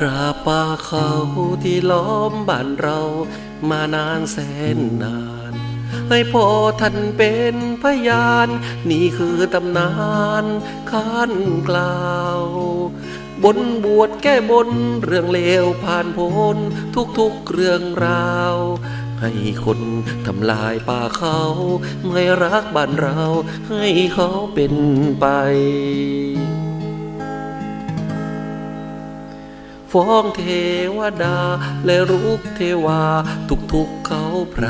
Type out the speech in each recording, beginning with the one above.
กราบป่าเขาที่ล้อมบ้านเรามานานแสนนาน ให้พ่อท่านเป็นพยาน นี่คือตำนานข้านกล่าว บนบวชแก้บนเรื่องเลวผ่านพ้นทุกๆเรื่องราวให้คนทำลายป่าเขา ไม่รักบ้านเรา ให้เขาเป็นไป ฟ้องเทวดา และรุกเทวา ทุกๆเขาไพร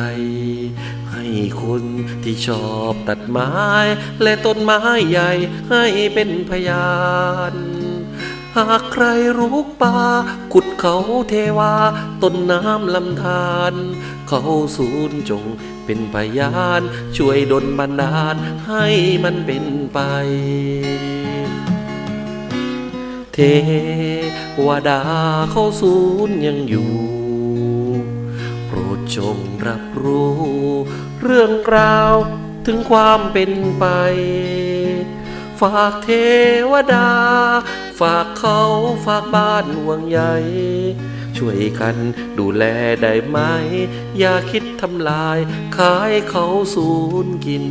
ให้คนที่ชอบตัดไม้ และต้นไม้ใหญ่ให้เป็นพยานหากใครรุกป่าขุดเขาเทวา ต้นน้ำลำธารเขาสูนจงเป็นพยาน ช่วยดลบันดาลให้มันเป็นไป วดาเขาสูญยังอยู่ โปรดจงรับรู้ เรื่องราวถึงความเป็นไป ฝากเทวดา ฝากเขาฝากบ้านห่วงใยช่วยกันดูแลได้ไหม อย่าคิดทำลาย ขายเขาสูญกิน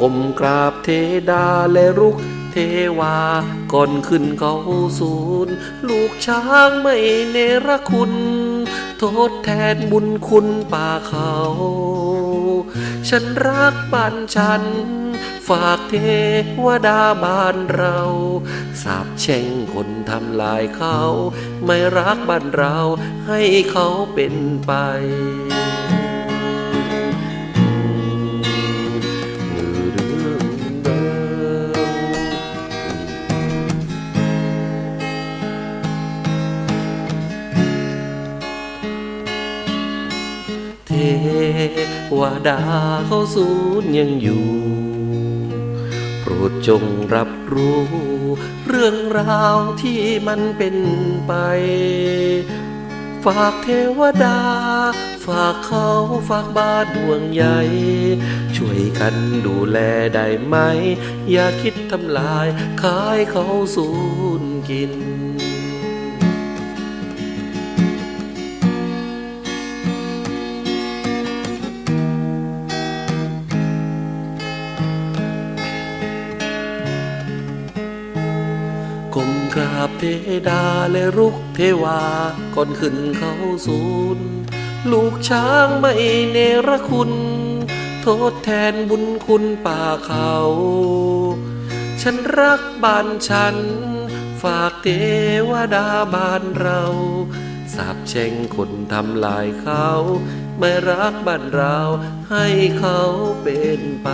ก้มกราบเทดาและรุกเทวา ก่อนขึ้นเขาศูนย์ ลูกช้างไม่เนรคุณ โทษแทนบุญคุณป่าเขา ฉันรักบ้านฉัน ฝากเทวดาบ้านเรา สาบแช่งคนทำลายเขา ไม่รักบ้านเราให้เขาเป็นไป วดาเขาสูญยังอยู่ โปรดจงรับรู้ เรื่องราวที่มันเป็นไป ฝากเทวดา ฝากเขาฝากบาดวงใหญ่ ช่วยกันดูแลได้ไหม อย่าคิดทำลายขายเขาสูญกิน บเทดาและรุกเทวาก่อนขึ้นเขาศูนย์ลูกช้างไม่เนรคุณ โทษแทนบุญคุณป่าเขา ฉันรักบ้านฉัน ฝากเทวดาบ้านเราสาบแช่งคนทำลายเขา ไม่รักบ้านเราให้เขาเป็นไป